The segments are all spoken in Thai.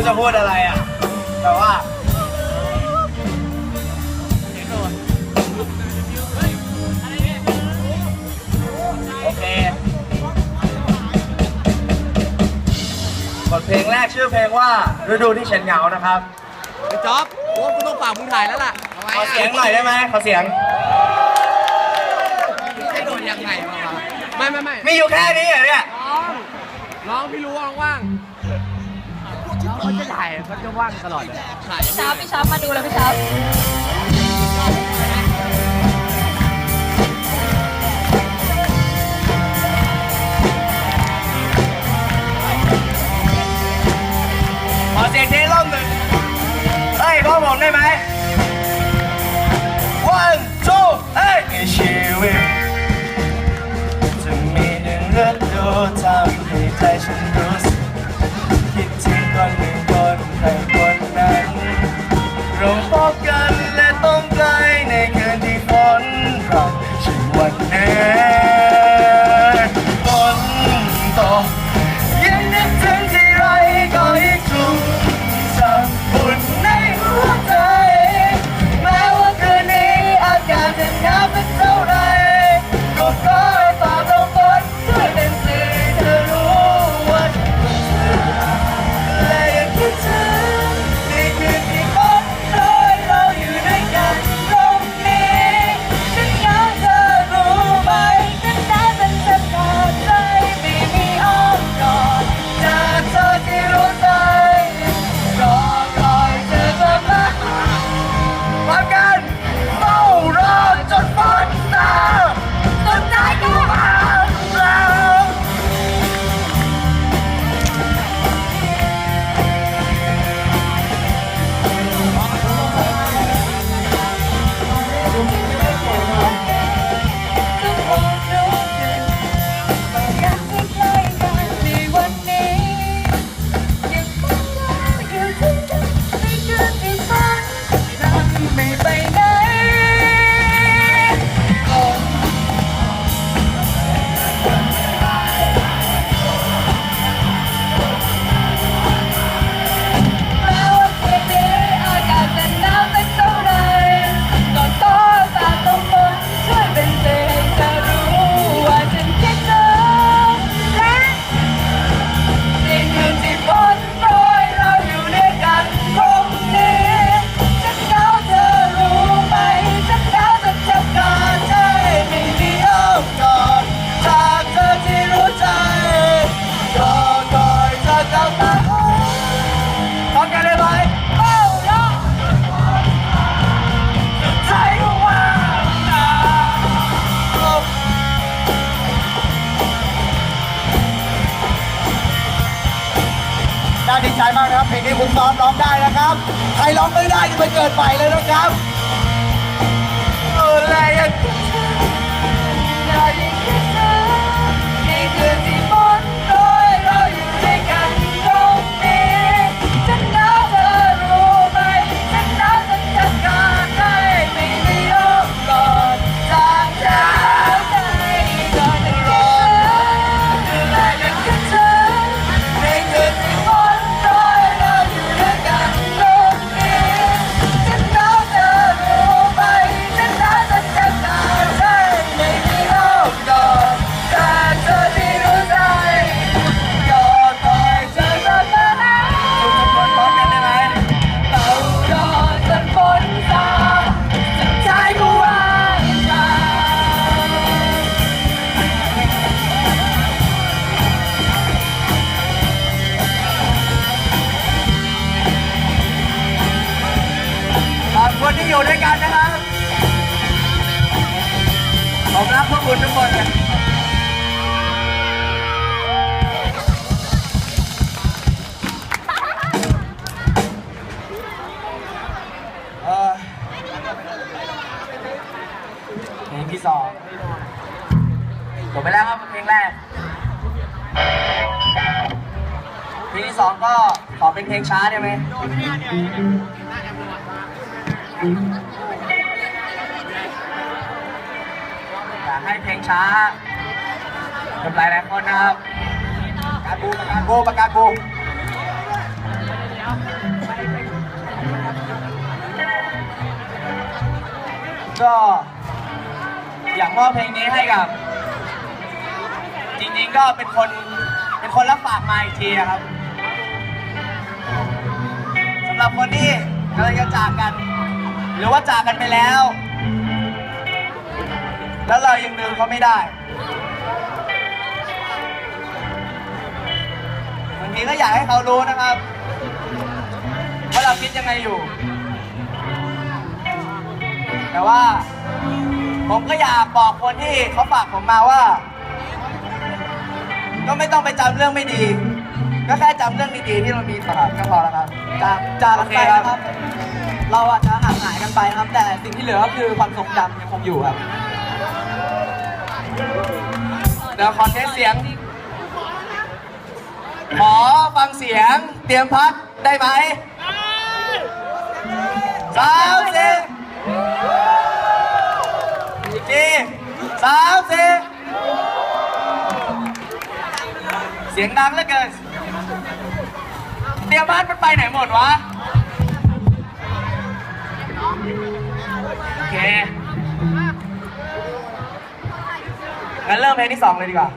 รู้จะพูดอะไรอะ แต่ว่าโอเคบทเพลงแรกชื่อเพลงว่าฤดูที่ฉันเหงานะครับ ไอ้จ๊อบโอ้กูต้องฝากมึงถ่ายแล้วล่ะทำไมขอเสียงหน่อยได้ไหมขอเสียง ให้โดนยังไงมาวะไม่ไม่ไม่มีอยู่แค่นี้เหรอเนี่ยน้องน้องพี่รู้ว่าว่างน้ องเขาจะถ่ายเขาจะว่างตลอดเลยถ่ายพี่ชาร์ปพี่ชาร์ปมาดูแล้วพี่ชาร์ปขอเสียงเทล่มหนึ่งเฮ้ยพ่อผมได้ไหม one two เฮ้ยในชีวิตจะมีหนึ่งฤดูทำให้ใจฉันรู้สึก ทุ นะครับเพลงนี้คุณซ้อมร้องได้นะครับ ใครร้องไม่ได้จะไปเกิดใหม่เลยนะครับ เออแรงยังคิดถึงยังคิดถึง อยากให้เพลงช้าทำลายแรงคนนะครับการบูประการบูประการบูก็อยากมอบเพลงนี้ให้กับ จริงๆก็เป็นคนเป็นคนรับฝากมาอีกทีครับ หรับคนที่กำลังจะจากกัน หรือว่าจากกันไปแล้ว แล้วเรายังลืมเขาไม่ได้บางทีก็อยากให้เขารู้นะครับว่าเราคิดยังไงอยู่ แต่ว่า ผมก็อยากบอกคนที่เขาฝากผมมาว่า ก็ไม่ต้องไปจำเรื่องไม่ดี ก็แค่จำเรื่องดีๆที่เรามีต่อก็พอแล้วครับจากจากไปนะครับ เราอาจจะห่างหายกันไปนะครับ แต่สิ่งที่เหลือก็คือความทรงจำยังคงอยู่ครับเดี๋ยวขอเทสเสียง ขอฟังเสียงเตรียมพัดได้ไหมสามสี่อีกทีสามสี่เสียงดังเหลือเกิน เตรียมพัดมันไปไหนหมดวะ โอเคงั้นเริ่มเพลงที่สองเลยดีกว่า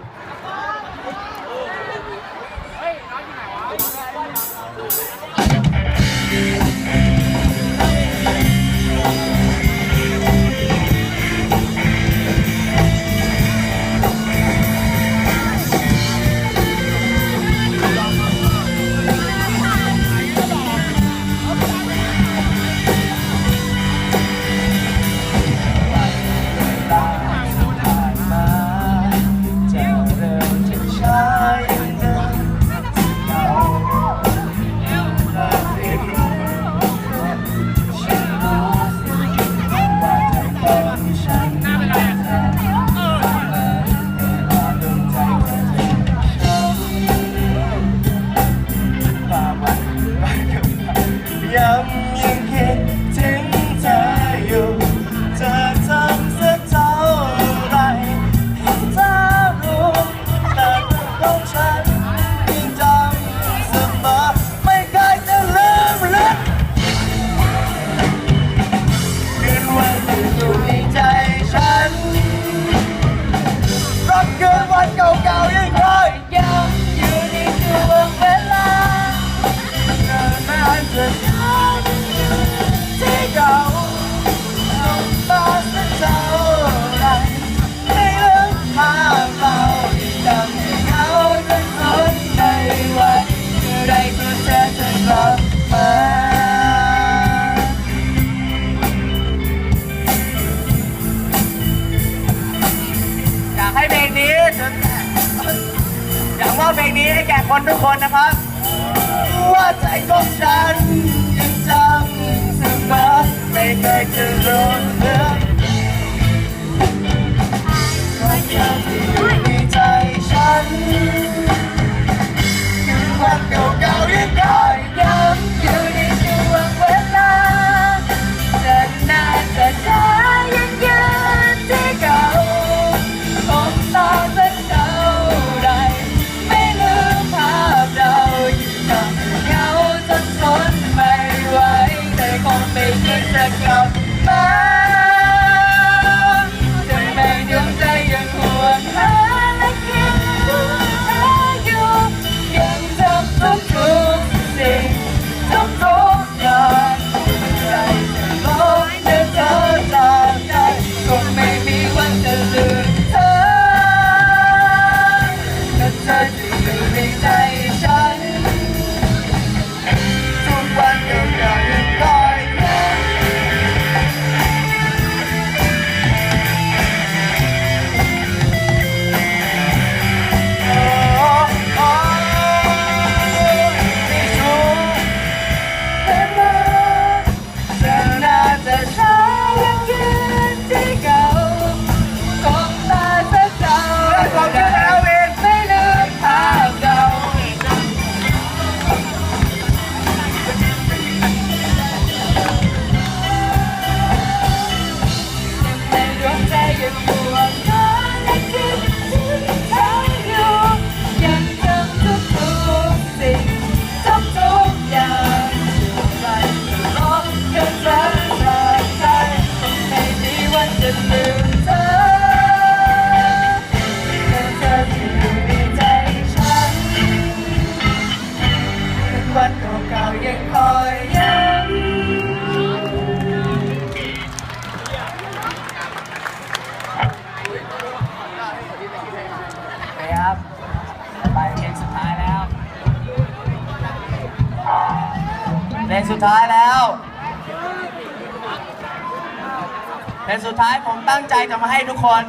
ตั้งใจจะมาให้ทุกคน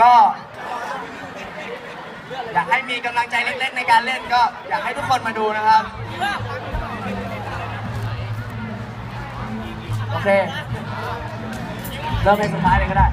ก็อยากให้มีกำลังใจเล็กๆในการเล่นก็อยากให้ทุกคนมาดูนะครับ โอเค เริ่มเพลงสุดท้ายเลยก็ได้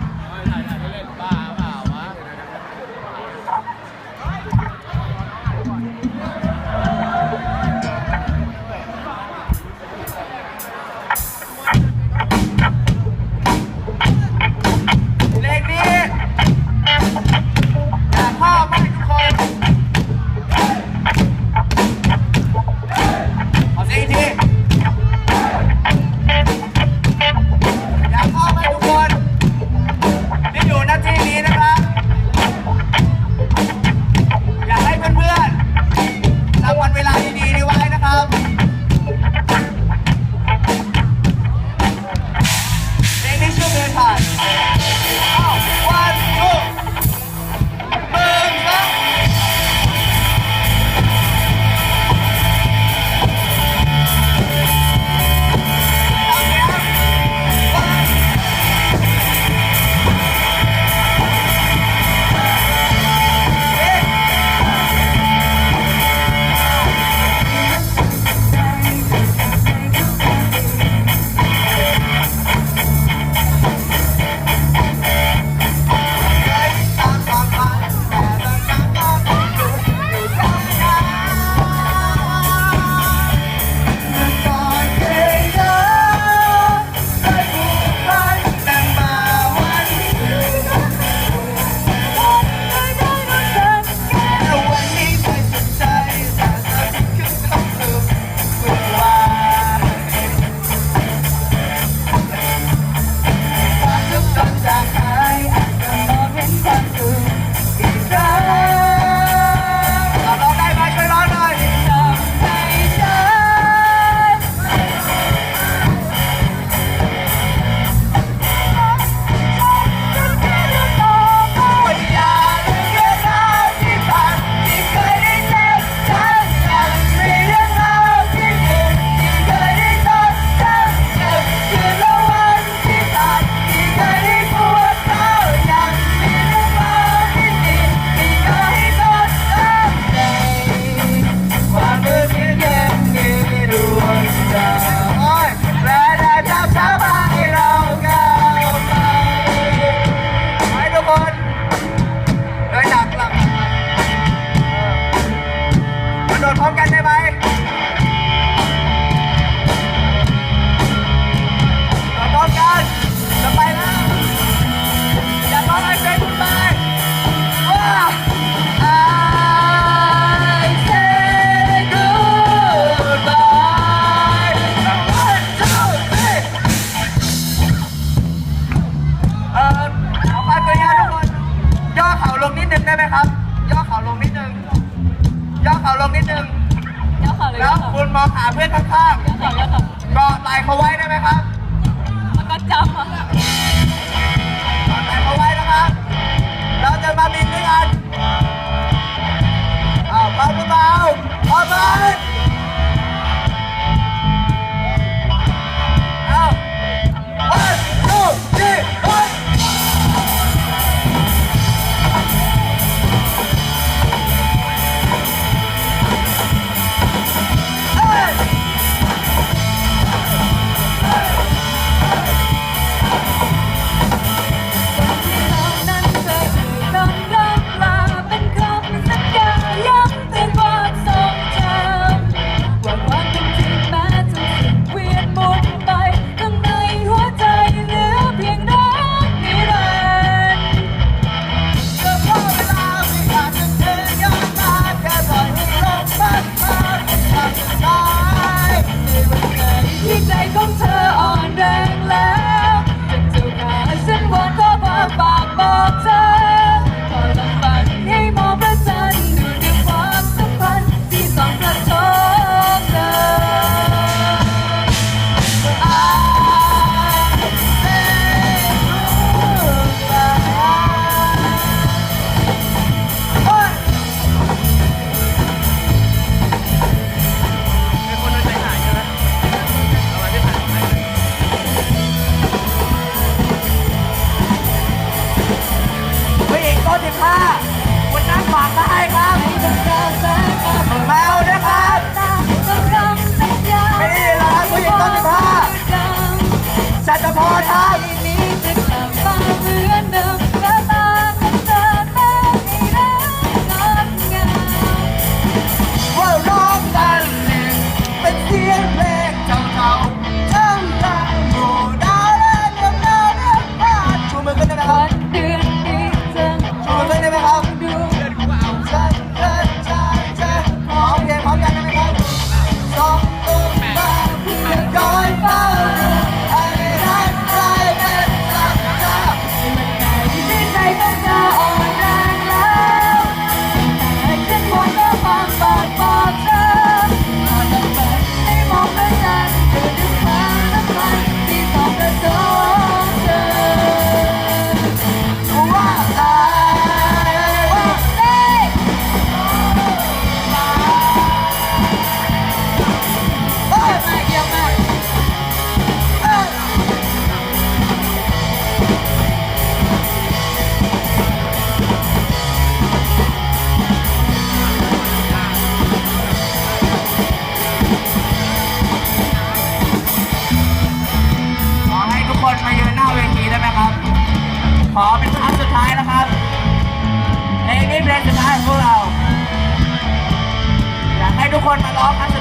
คนมาร้องครับ